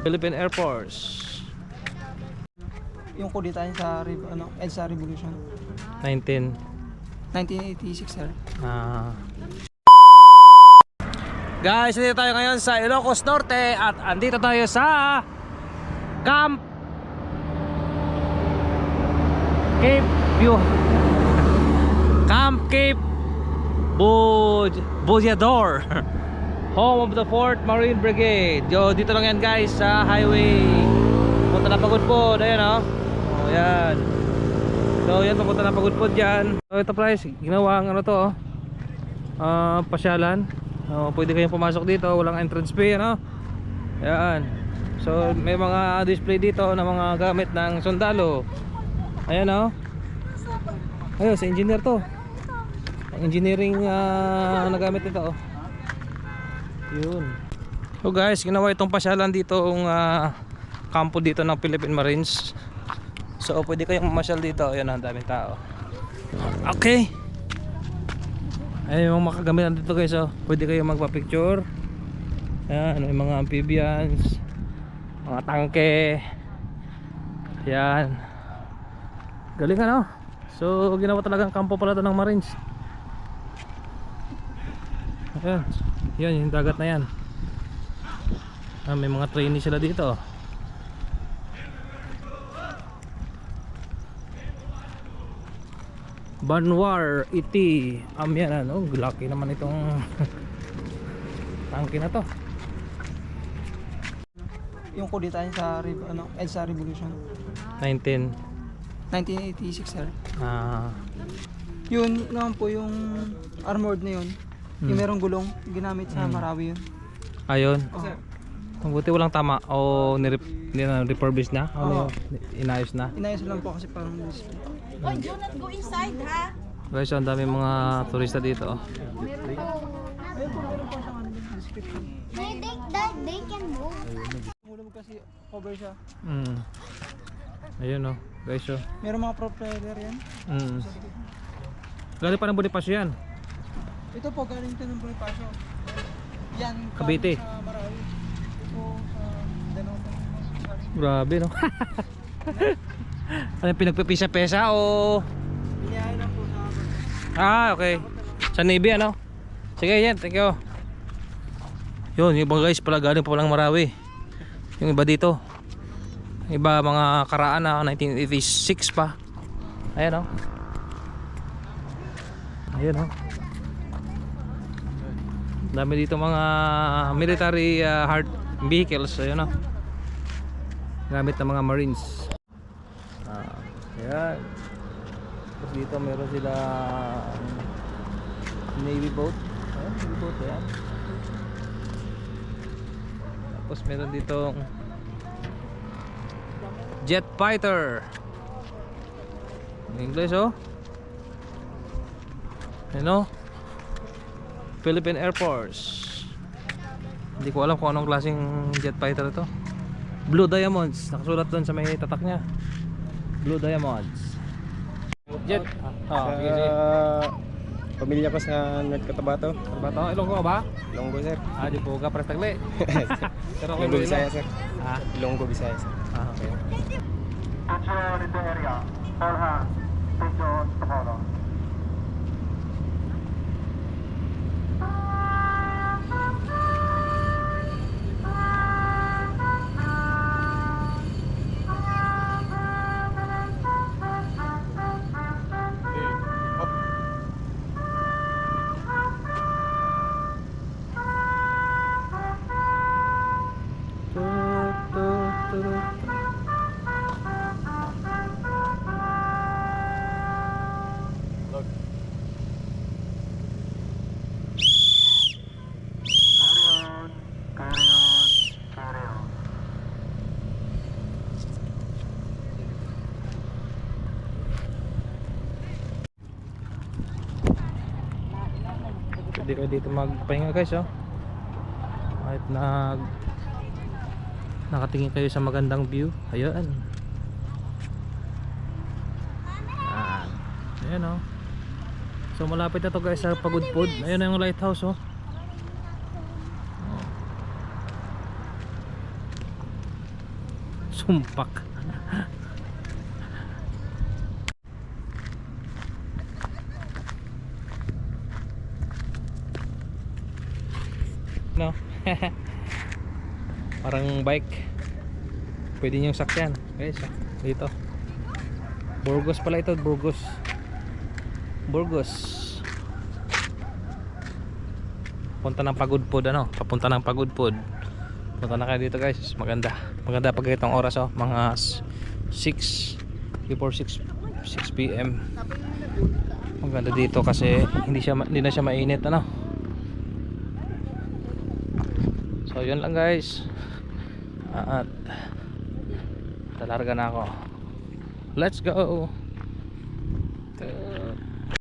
Philippine Air Force. Yung kuditan sa Rev- ano, EDSA Revolution. 19. 1986 sir. Ah. Guys, dito tayo ngayon sa Ilocos Norte at andito tayo sa Camp Cape View. Camp Cape Buj Bujador. Home of the 4th Marine Brigade. Yo, dito lang yan guys sa highway. Punta na pagod po. Ayan oh. Oh, yan. So yan papunta na pagod po dyan So ito price, ginawa ang ano to oh. Ah, pasyalan oh, Pwede kayong pumasok dito, walang entrance fee ano Yan So may mga display dito ng mga gamit ng sundalo Ayan oh Ayun, sa engineer to engineering ah, na gamit nito oh. Yun So guys, ginawa itong pasyalan dito ang ah, kampo dito ng Philippine Marines So pwede kayong mamasyal dito. Ayan ang daming tao. Okay. Ayun yung makagamitan dito guys. Oh. Pwede kayong magpa-picture. Ayan, may mga amphibians. Mga tangke. Ayan. Galing ano? So ginawa talagang kampo pala to ng Marines. Ayan. Yan yung dagat na yan. Ah, may mga trainee sila dito. oh. Banwar Iti Am yan ano Laki naman itong Tangke na to Yung kuditan sa ano, EDSA Revolution. 19 1986 sir. Ah Yun naman po yung armored na yun. Yung Hmm. merong gulong, ginamit sa Hmm. Marawi yun. Ayun Oh. Mabuti walang tama O nirep, ni na refurbish na Oo. ni- inayos na Inayos lang po kasi parang. Oh, do not go inside, ha? Guys ang dami mga turista dito oh. Ayun po, meron po siyang ano, description. They, they, that, they can move. Ulam kasi cover siya. mm. Ayun oh Guys oh Meron mga propeller yan. mm. Galing pa ng Bonifacio yan Ito po, galing ito ng Bonifacio. Yan, Cavite. sa Marawi. Ito sa Danau. Grabe no Ano pinagpipisa-pesa o Iniyahin lang po sa Ah, okay. Sa Navy ano? Sige, yan. Thank you. Yun, yung iba guys pala galing pa palang Marawi. Yung iba dito. Iba mga karaan na 1986 pa. Ayan oh. Ayan oh. Dami dito mga military uh, hard vehicles. Ayan oh. Gamit ng mga Marines. Ah, ayan. Tapos dito meron sila Navy boat. Ayan, Navy boat yan. Tapos meron dito jet fighter. English oh. Ano? Philippine Air Force. Hindi ko alam kung anong klaseng jet fighter ito. Blue Diamonds. Nakasulat doon sa may tatak niya. Blue Diamonds. Jet. Ah, sige, sige. pamilya ko sa North Cotabato. Ano ba to? Ilonggo ka ba? Ilonggo, sir. Ah, di po ka prestagli. Pero ako Ilonggo. Bisaya, sir. Ah, Ilonggo, Bisaya, sir. ah, okay. Tut, Pwede kayo dito magpahinga guys oh. Kahit nag nakatingin kayo sa magandang view. Ayun. Ah, ayan oh. So malapit na to guys sa Pagudpod. Ayun na yung lighthouse oh. Oh. No? Parang bike. Pwede nyo sakyan. Guys dito. Burgos pala ito Burgos. Burgos. Punta ng pagudpod ano? Papunta ng pagudpod punta na kayo dito guys. Maganda. Maganda pag itong oras oh. Mga 6 before 6 6 pm maganda dito kasi hindi siya hindi na siya mainit ano so yun lang guys. At talarga na ako. Let's go